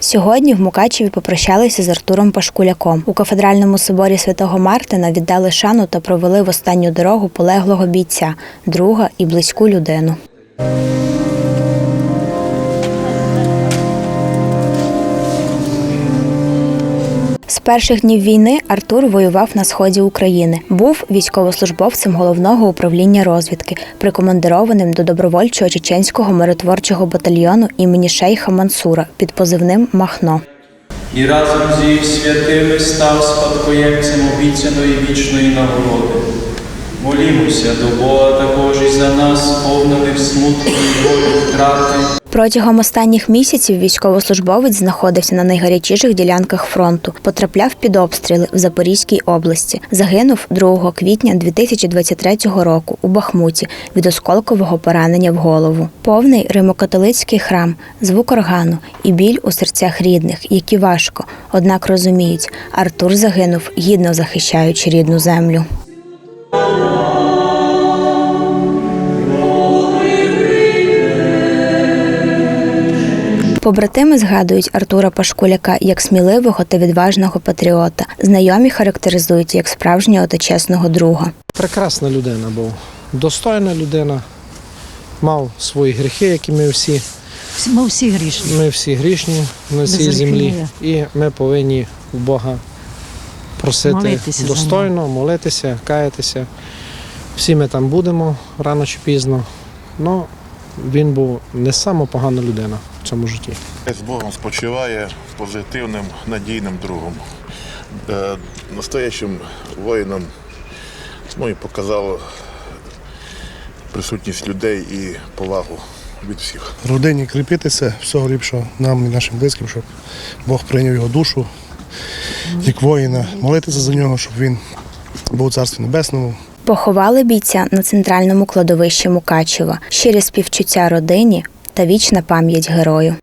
Сьогодні в Мукачеві попрощалися з Артуром Пашкуляком. У кафедральному соборі святого Мартина віддали шану та провели в останню дорогу полеглого бійця, друга і близьку людину. З перших днів війни Артур воював на сході України. Був військовослужбовцем головного управління розвідки, прикомандированим до добровольчого чеченського миротворчого батальйону імені Шейха Мансура під позивним Махно. і разом з їх святими став спадкоємцем обіцяної вічної нагороди. Молімося до Бога також і за нас, повнених смутку і болю втрати. Протягом останніх місяців військовослужбовець знаходився на найгарячіших ділянках фронту, потрапляв під обстріли в Запорізькій області. Загинув 2 квітня 2023 року у Бахмуті від осколкового поранення в голову. Повний римокатолицький храм, звук органу і біль у серцях рідних, які важко, однак розуміють, Артур загинув гідно захищаючи рідну землю. Побратими згадують Артура Пашкуляка як сміливого та відважного патріота. Знайомі характеризують як справжнього та чесного друга. Прекрасна людина був, достойна людина, мав свої гріхи, як і ми всі. Ми всі грішні. Ми всі грішні на цій землі. І ми повинні у Бога просити Молитися достойно, молитися, каятися. Всі ми там будемо рано чи пізно. Ну, він був не сама погана людина в цьому житті. З Богом спочиває позитивним, надійним другом, е, настоящим воїном. Ну і показало присутність людей і повагу від всіх. родині кріпитися, всього ліпшого нам і нашим близьким, щоб Бог прийняв його душу як воїна, молитися за нього, щоб він був у царстві небесному. Поховали бійця на центральному кладовищі Мукачева. Щирі співчуття родині та вічна пам'ять герою.